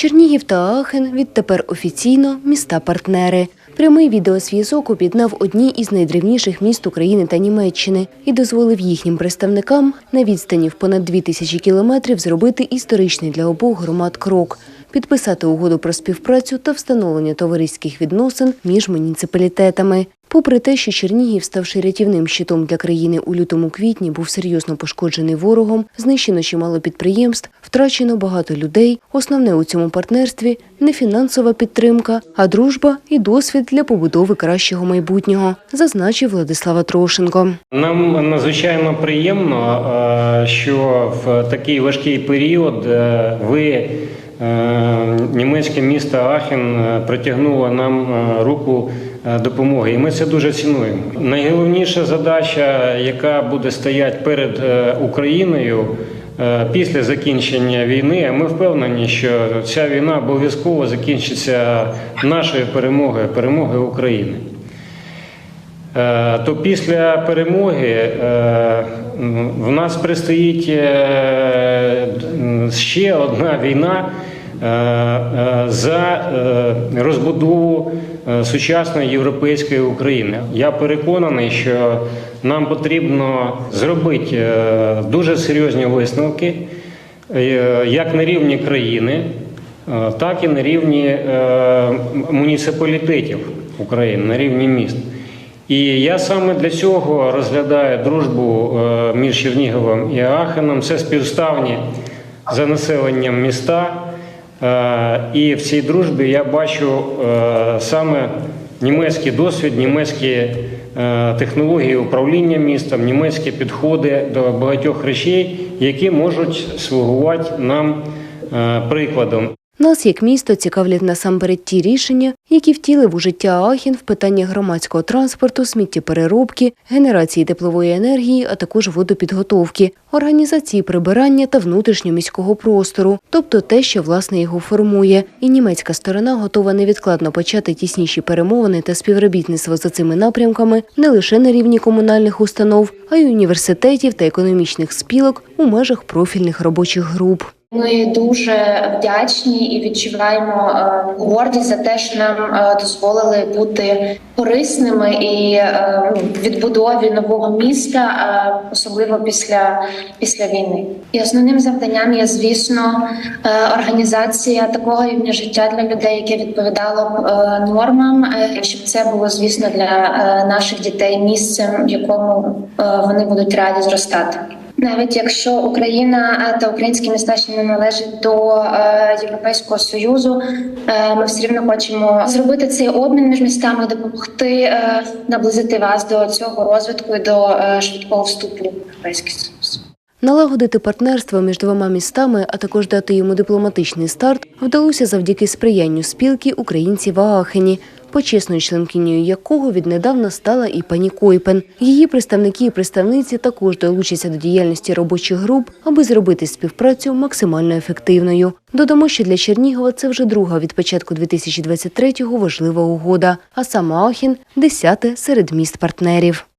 Чернігів та Аахен відтепер офіційно міста-партнери. Прямий відеозв'язок об'єднав одні із найдревніших міст України та Німеччини і дозволив їхнім представникам на відстані в понад дві тисячі кілометрів зробити історичний для обох громад крок, підписати угоду про співпрацю та встановлення товариських відносин між муніципалітетами. Попри те, що Чернігів, ставши рятівним щитом для країни у лютому-квітні, був серйозно пошкоджений ворогом, знищено чимало підприємств, втрачено багато людей. Основне у цьому партнерстві не фінансова підтримка, а дружба і досвід для побудови кращого майбутнього, зазначив Владислава Трошенко. Нам надзвичайно приємно, е, що в такий важкий період е, ви, німецьке місто Ахен, е, притягнуло нам е, руку е, допомоги, і ми це дуже цінуємо. Найголовніша задача, яка буде стояти перед е, Україною. е, Після закінчення війни, ми впевнені, що ця війна обов'язково закінчиться нашою перемогою, перемогою України. Е, то після перемоги е, в нас предстоїть е, ще одна війна е, е, за е, розбудову е, сучасної європейської України. Я переконаний, що нам потрібно зробити е, дуже серйозні висновки е, як на рівні країни, е, так і на рівні е, муніципалітетів України, на рівні міст. І я саме для цього розглядаю дружбу е, між Черніговом і Аахеном. Це співставні за населенням міста. Е, І в цій дружбі я бачу е, саме німецький досвід, німецькі е, технології управління містом, німецькі підходи до багатьох речей, які можуть слугувати нам прикладом. Нас, як місто, цікавлять насамперед ті рішення, які втілив у життя Ахін в питаннях громадського транспорту, сміттєпереробки, генерації теплової енергії, а також водопідготовки, організації прибирання та внутрішньоміського простору, тобто те, що власне його формує. І німецька сторона готова невідкладно почати тісніші перемовини та співробітництво за цими напрямками не лише на рівні комунальних установ, а й університетів та економічних спілок у межах профільних робочих груп. Ми дуже вдячні і відчуваємо е, гордість за те, що нам е, дозволили бути корисними і е, ну, відбудові нового міста, особливо після, після війни. І основним завданням є, звісно, організація такого рівня життя для людей, яке відповідало б нормам, щоб це було, звісно, для наших дітей місцем, в якому вони будуть раді зростати. Навіть якщо Україна е, та українські міста ще не належать до е, Європейського союзу, е, ми все рівно хочемо зробити цей обмін між містами, допомогти наблизити вас до цього розвитку і до швидкого вступу в Європейський Союз. Налагодити партнерство між двома містами, а також дати йому дипломатичний старт, вдалося завдяки сприянню спілки українців в Аахені, почесною членкинею якого віднедавна стала і пані Койпен. Її представники і представниці також долучаться до діяльності робочих груп, аби зробити співпрацю максимально ефективною. Додамо, що для Чернігова це вже друга від початку 2023-го важлива угода, а сам Аахен – десяте серед міст партнерів.